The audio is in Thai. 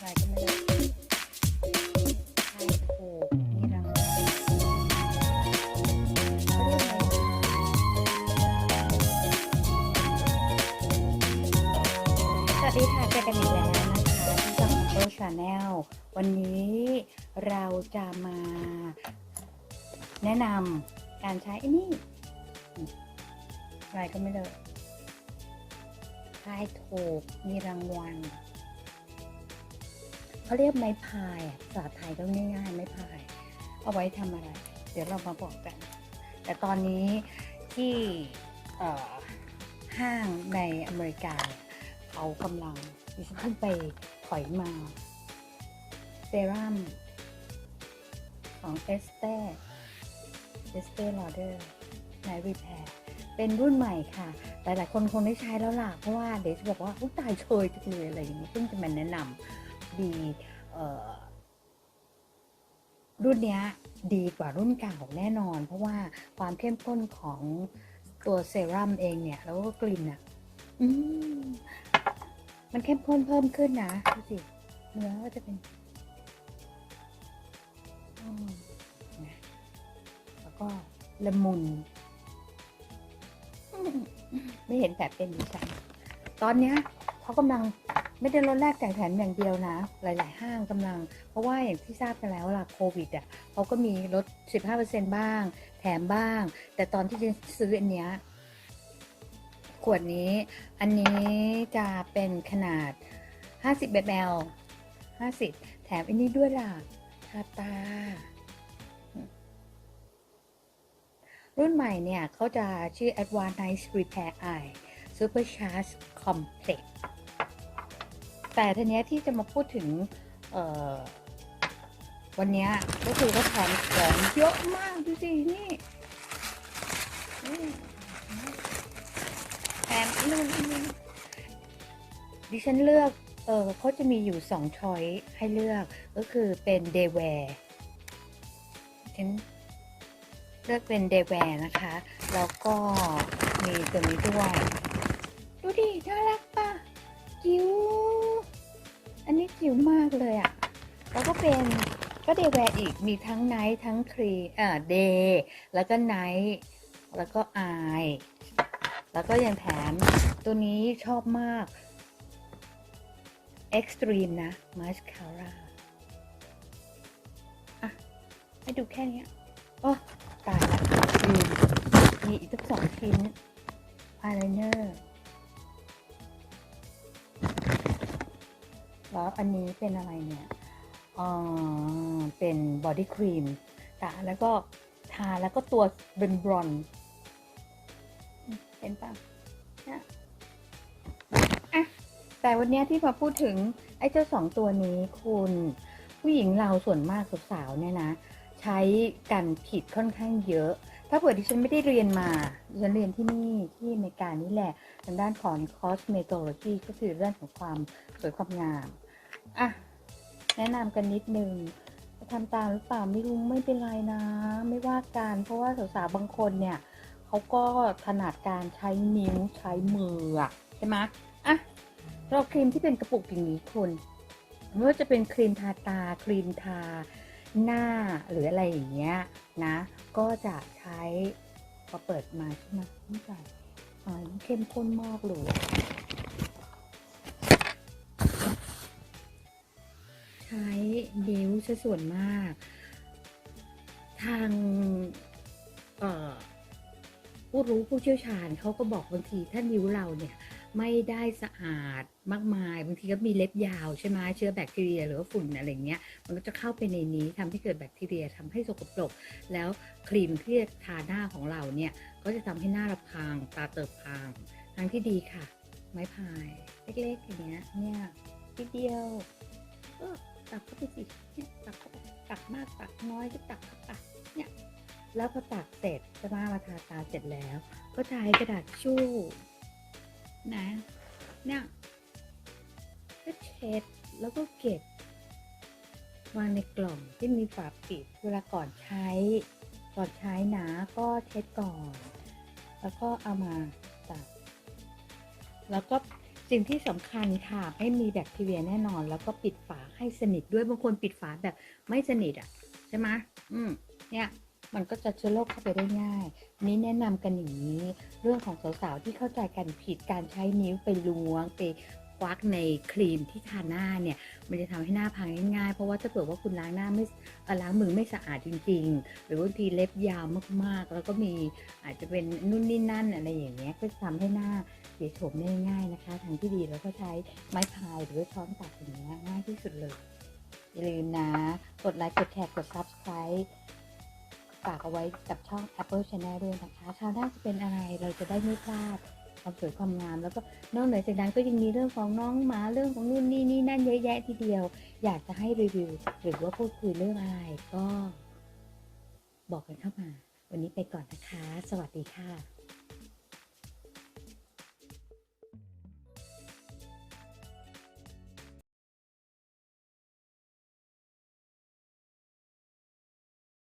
อะไรก็ไม่รู้ใช่ถูกมีรางวัลเขาเรียกอะไรสวัสดีค่ะเจอกันอีกแล้วนะคะที่ช่องโตชาแนลวันนี้เราจะมา แนะนำการใช้ไอ้นี่อะไรก็ไม่รู้ทายถูกมีรางวัล เขาเรียกไม้พายภาษาไทยก็ง่ายๆไม้พาย เอาไว้ทำอะไร เดี๋ยวเรามาบอกกัน แต่ตอนนี้ที่ห้างในอเมริกาเขากำลังดิฉันเพิ่งไปถอยมาเซรั่มของเอสเตเอสเตลอเดอร์ไนรีแพร์เป็นรุ่นใหม่ค่ะ หลายๆคนคงได้ใช้แล้วล่ะ เพราะว่าเดี๋ยวจะบอกว่าอุ๊ยตายเชยจังเลยอะไรอย่างนี้เพิ่งจะมาแนะนำ ดีรุ่นเนี้ยดีกว่ารุ่นเก่าแน่นอน เพราะว่าความเข้มข้นของตัวเซรั่มเองเนี่ย แล้วก็กลิ่นอะมมันเข้มข้นเพิ่มขึ้นนะดูสิเนื้อก็จะเป็นนะแล้วก็ละมุน ไม่เห็นแต่เป็นดิฉันตอนเนี้ยเขากำลัง ไม่ได้ลดแลกแจ่ายแถมอย่างเดียวนะ หลาย ๆ ห้างกำลัง เพราะว่าอย่างที่ทราบกันแล้วล่ะโควิดอะเขาก็มีลด 15%บ้าง แถมบ้าง แต่ตอนที่จะซื้ออันเนี้ยขวดนี้ อันนี้จะเป็นขนาด 50 ml 50 แถมอันนี้ด้วยล่ะทาตา รุ่นใหม่เนี่ยเขาจะชื่อ Advanced Repair Eye Supercharged Complex แต่ทีเนี้ยที่จะมาพูดถึงเออวันเนี้ยก็คือว่าแถมของเยอะมากดูสินี่แถมอันนู่นนนี้ดิฉันเลือกเออเขาจะมีอยู่สองช้อยให้เลือกก็คือเป็นเดย์แวร์ฉันเลือกเป็นเดย์แวร์นะคะ แล้วก็มีตัวนี้ด้วย ดูดิน่ารัก วมากเลยอะ่ะ แล้วก็เป็นก็เดย์แวร์อีกมีทั้งไนท์ทั้งครีเอ่อเดย์แล้วก็ไนท์แล้วก็อายแล้วก็ยังแถมตัวนี้ชอบมาก Extreme นะ Mascara อะให้ดูแค่นี้ยโอ้ตายละมมีอีกตั้งสองชิ้น อันนี้เป็นอะไรเนี่ยอ๋อเป็นบอดี้ครีมทาแล้วก็ทาแล้วก็ตัวเป็นบรอนซ์เห็นปะเนี่ยอะแต่วันนี้ที่มาพูดถึงไอ้เจ้าสองตัวนี้คุณผู้หญิงเราส่วนมากสาวๆเนี่ยนะ ใช้กันผิดค่อนข้างเยอะ ถ้าเผื่อดิฉันไม่ได้เรียนมาดิฉันเรียนที่นี่ที่อเมริกานี่แหละทางด้านของ cosmetology ก็คือเรื่องของความสวยความงาม อะแนะนำกันนิดนึงจะทำตามหรือเปล่าไม่รู้ไม่เป็นไรนะ ไม่ว่ากันเพราะว่าสาวๆบางคนเนี่ยเขาก็ถนัดการใช้นิ้วใช้มือใช่ไหมอะเราครีมที่เป็นกระปุกอย่างนี้คุณไม่ว่าจะเป็นครีมทาตาครีมทาหน้าหรืออะไรอย่างเงี้ยนะ ก็จะใช้พอเปิดมาใช่ไหมนี่ใส่อ่าเข้มข้นมากเลย นิ้วซะส่วนมาก ทางผู้รู้ผู้เชี่ยวชาญเขาก็บอกบางทีถ้านิ้วเราเนี่ยไม่ได้สะอาดมากมาย บางทีก็มีเล็บยาวใช่ไหมเชื้อแบคทีเรีย หรือว่าฝุ่นอะไรเงี้ย มันก็จะเข้าไปในนี้ทำให้เกิดแบคทีเรียทำให้สกปรก แล้วครีมที่จะทาหน้าของเราเนี่ยก็จะทำให้หน้าเราพรางตาเติบพรางทางที่ดีค่ะ ไม้พาย เล็กๆอย่างเงี้ยเนี่ยนิดเดียว ตักเข้าไปสิเนี่ยตักเข้าไปตักมากตักน้อยก็ตักเข้าไปเนี่ย แล้วพอตักเสร็จจะมามาทาตาเสร็จแล้ว ก็ใช้กระดาษทิชชู่นะ เนี่ยก็เช็ดแล้วก็เก็บวางในกล่องที่มีฝาปิด เวลาก่อนใช้ ก่อนใช้นะก็เช็ดก่อน แล้วก็เอามาตัก แล้วก็ สิ่งที่สำคัญค่ะไม่มีแบคทีเรียแน่นอน แล้วก็ปิดฝาให้สนิทด้วยบางคนปิดฝาแบบไม่สนิทอะใช่ไหมอืมเนี่ยมันก็จะเชื้อโรคเข้าไปได้ง่ายนี้แนะนำกันอย่างนี้ เรื่องของสาวๆที่เข้าใจกันผิดการใช้นิ้วไปล้วงไป ควักในครีมที่ทาหน้าเนี่ยมันจะทำให้หน้าพังง่ายๆ เพราะว่าถ้าเกิดว่าคุณล้างหน้าไม่ล้างมือไม่สะอาดจริง ๆ หรือบางทีเล็บยาวมากๆ แล้วก็มีอาจจะเป็นนู่นนี่นั่นอะไรอย่างเงี้ยก็จะทำให้หน้าเสียโฉมได้ง่ายนะคะ ทางที่ดีเราก็ใช้ไม้พายหรือว่าช้อนตักอย่างเงี้ยง่ายที่สุดเลย อย่าลืมนะ กดไลค์กดแชร์กด subscribe ฝากเอาไว้กับช่อง Apple Channel ด้วยนะคะคราวหน้าจะเป็นอะไรเราจะได้ไม่พลาด ความสวยความงาม แล้วก็นอกเหนือจากนั้นก็ยังมีเรื่องของน้องหมาเรื่องของนู่นนี่นี่นั่นเยอะแยะทีเดียว อยากจะให้รีวิว หรือว่าพูดคุยเรื่องอะไรก็ บอกกันเข้ามา วันนี้ไปก่อนนะคะ สวัสดีค่ะ